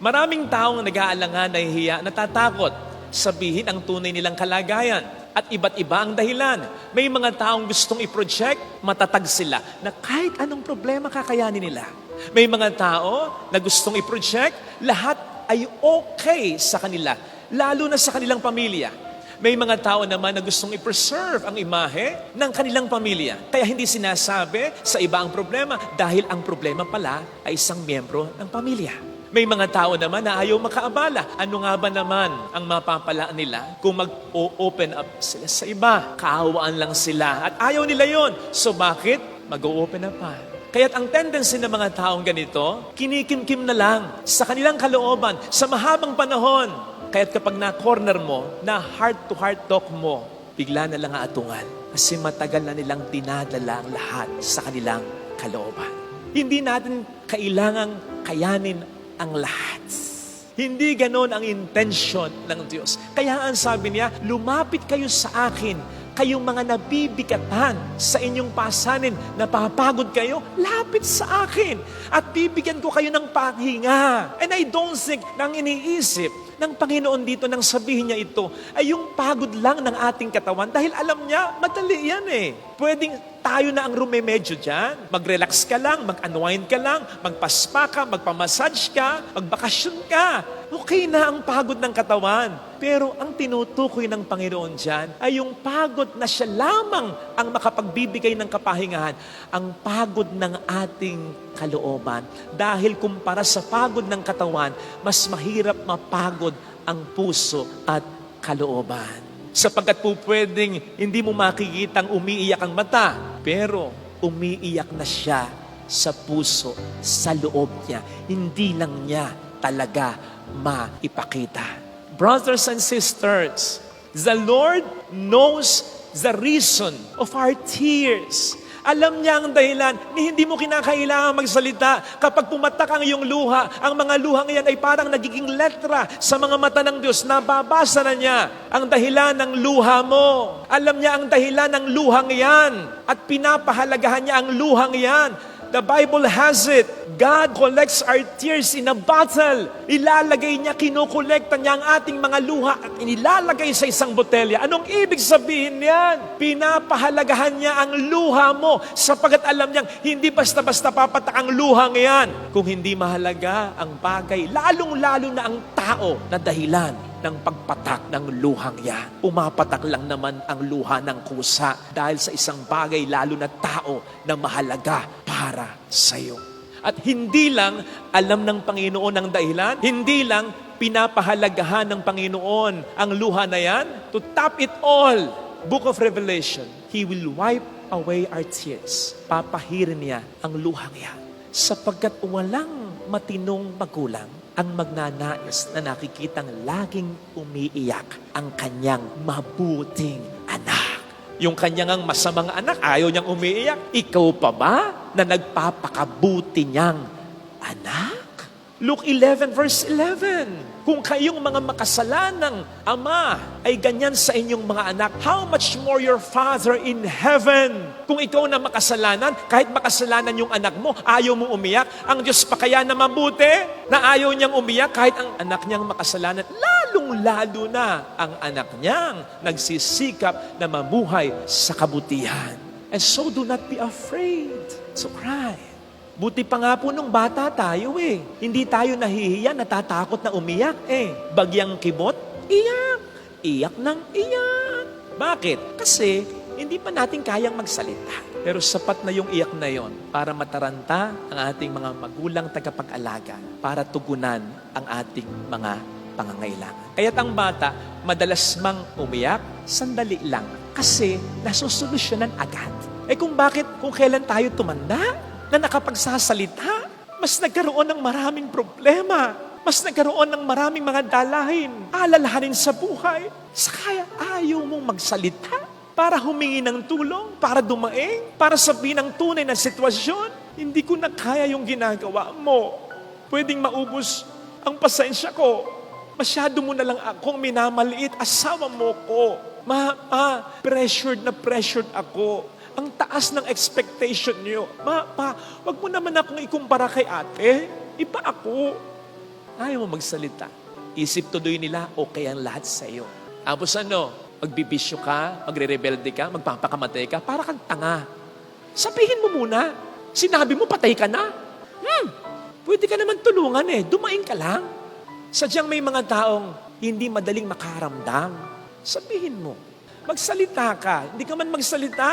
Maraming taong nag-aalangan, nahihiya, natatakot sabihin ang tunay nilang kalagayan. At iba't iba ang dahilan. May mga taong gustong i-project, matatag sila na kahit anong problema kakayanin nila. May mga tao na gustong i-project, lahat ay okay sa kanila, lalo na sa kanilang pamilya. May mga tao naman na gustong i-preserve ang imahe ng kanilang pamilya. Kaya hindi sinasabi sa iba ang problema dahil ang problema pala ay isang miyembro ng pamilya. May mga tao naman na ayaw makaabala. Ano nga ba naman ang mapapalaan nila kung mag-open up sila sa iba? Kaawaan lang sila at ayaw nila yon. So bakit mag-open up pa? Kaya't ang tendency ng mga taong ganito, kinikimkim na lang sa kanilang kalooban sa mahabang panahon. Kaya't kapag na-corner mo, na heart-to-heart talk mo, bigla na lang aatungan. Kasi matagal na nilang dinadala ang lahat sa kanilang kalooban. Hindi natin kailangang kayanin ang lahat. Hindi ganon ang intention ng Diyos. Kaya ang sabi niya, lumapit kayo sa akin, kayong mga nabibigatan sa inyong pasanin, napapagod kayo, lapit sa akin. At bibigyan ko kayo ng pahinga. And I don't think nang iniisip ng Panginoon dito nang sabihin niya ito ay yung pagod lang ng ating katawan dahil alam niya, madali yan eh. Pwedeng tayo na ang rumemedyo dyan. Mag-relax ka lang, mag-unwind ka lang, magpaspa ka, magpamassage ka, magbakasyon ka. Okay na ang pagod ng katawan. Pero ang tinutukoy ng Panginoon dyan ay yung pagod na siya lamang ang makapagbibigay ng kapahingahan. Ang pagod ng ating kalooban. Dahil kumpara sa pagod ng katawan, mas mahirap mapagod ang puso at kalooban. Sapagkat po pwedeng hindi mo makikitang umiiyak ang mata, pero umiiyak na siya sa puso, sa loob niya. Hindi lang niya talaga maipakita. Brothers and sisters, the Lord knows the reason of our tears. Alam niya ang dahilan ni hindi mo kinakailangan magsalita. Kapag pumatak ang iyong luha, ang mga luhang iyan ay parang nagiging letra sa mga mata ng Diyos. Nababasa na niya ang dahilan ng luha mo. Alam niya ang dahilan ng luhang iyan. At pinapahalagahan niya ang luhang iyan. The Bible has it. God collects our tears in a bottle. Ilalagay niya, kinukolekta niya ang ating mga luha at inilalagay sa isang botelya. Anong ibig sabihin niyan? Pinapahalagahan niya ang luha mo sapagat alam niyang hindi basta-basta papatak ang luhang yan. Kung hindi mahalaga ang bagay, lalong-lalo na ang tao na dahilan ng pagpatak ng luhang yan. Umapatak lang naman ang luha ng kusa dahil sa isang bagay lalo na tao na mahalaga para sa iyo. At hindi lang alam ng Panginoon ang dahilan, hindi lang pinapahalagahan ng Panginoon ang luha na yan, to top it all, Book of Revelation, He will wipe away our tears. Papahirin niya ang luhang yan. Sapagkat walang matinong magulang ang magnanais na nakikitang laging umiiyak ang kanyang mabuting anak. Yung kanyang ang masamang anak, ayaw niyang umiiyak. Ikaw pa ba na nagpapakabuti niyang anak? Luke 11 verse 11. Kung kayong mga makasalanang ama ay ganyan sa inyong mga anak, how much more your Father in heaven? Kung ikaw na makasalanan, kahit makasalanan yung anak mo, ayaw mo umiyak, ang Diyos pa kaya na mabuti na ayaw niyang umiyak kahit ang anak niyang makasalanan, lalong-lalo na ang anak niyang nagsisikap na mamuhay sa kabutihan. And so do not be afraid to cry. Buti pa nga po nung bata tayo eh. Hindi tayo nahihiya, natatakot na umiyak eh. Bagyang kibot, iyak. Iyak ng iyak. Bakit? Kasi hindi pa natin kayang magsalita. Pero sapat na yung iyak na yon para mataranta ang ating mga magulang tagapag-alaga para tugunan ang ating mga pangangailangan. Kaya't ang bata, madalas mang umiyak, sandali lang. Kasi nasusolusyonan agad. Eh kung bakit, kung kailan tayo tumanda, na nakapagsasalita, mas nagkaroon ng maraming problema. Mas nagkaroon ng maraming mga dalahin, alalahanin sa buhay. Sakaya ayaw mong magsalita para humingi ng tulong, para dumaing, para sabihin ang tunay na sitwasyon. Hindi ko na kaya yung ginagawa mo. Pwedeng maubos ang pasensya ko. Masyado mo na lang akong minamaliit. Asawa mo ko. Ma, ma, pressured na pressured ako. Ang taas ng expectation niyo. Ma, pa, wag mo naman akong ikumpara kay ate. Iba ako. Ayaw mo magsalita. Isip tuloy nila, okay ang lahat sa iyo. Tapos ano, magbibisyo ka, magre-rebelde ka, magpapakamatay ka, para kang tanga. Sabihin mo muna. Sinabi mo, patay ka na. Hmm, pwede ka naman tulungan eh. Dumaing ka lang. Sadyang may mga taong hindi madaling makaramdam. Sabihin mo, magsalita ka. Hindi ka man magsalita,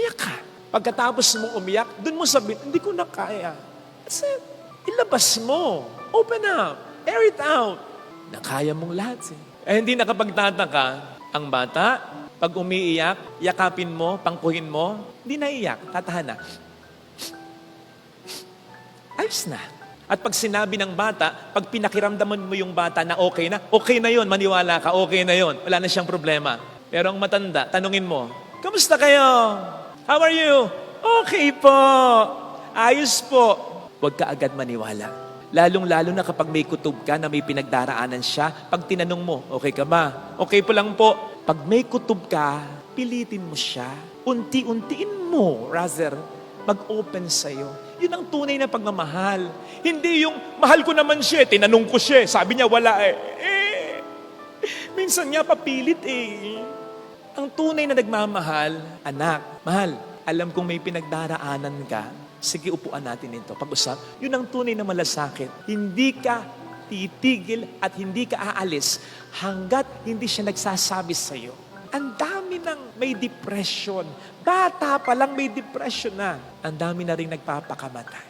umiyak ka. Pagkatapos mong umiyak, dun mo sabihin, hindi ko na kaya. Kasi ilabas mo. Open up. Air it out. Nakaya mong lahat eh. Eh hindi nakapagtataka ang bata, pag umiiyak, yakapin mo, pangkuhin mo, hindi naiyak, tatahan na. Ayos na. At pag sinabi ng bata, pag pinakiramdaman mo yung bata na okay na, okay na yon, maniwala ka, okay na yon, wala na siyang problema. Pero ang matanda, tanungin mo, Kamusta kayo? How are you? Okay po. Ayos po. Huwag ka agad maniwala. Lalong-lalo na kapag may kutob ka na may pinagdaraanan siya, pag tinanong mo, okay ka ba? Okay po lang po. Pag may kutob ka, pilitin mo siya. Unti-untiin mo, rather, mag-open sa'yo. Yun ang tunay na pagmamahal. Hindi yung, mahal ko naman siya, tinanong ko siya, sabi niya wala eh. Eh, minsan nga papilit eh. Ang tunay na nagmamahal, anak, mahal, alam kong may pinagdaraanan ka, sige upuan natin ito, pag-usap. Yun ang tunay na malasakit. Hindi ka titigil at hindi ka aalis hanggat hindi siya nagsasabi sa iyo. Ang dami ng may depression. Bata pa lang may depression na. Ang dami na rin nagpapakamatay.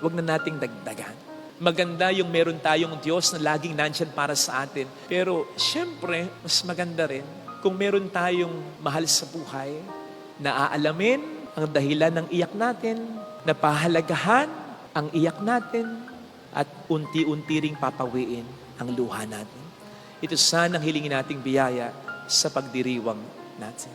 Huwag na nating dagdagan. Maganda yung meron tayong Diyos na laging nandyan para sa atin. Pero siyempre, mas maganda rin kung meron tayong mahal sa buhay na aalamin ang dahilan ng iyak natin, na pahalagahan ang iyak natin, at unti-unti ring papawiin ang luha natin. Ito sana ang hilingin nating biyaya sa pagdiriwang natin.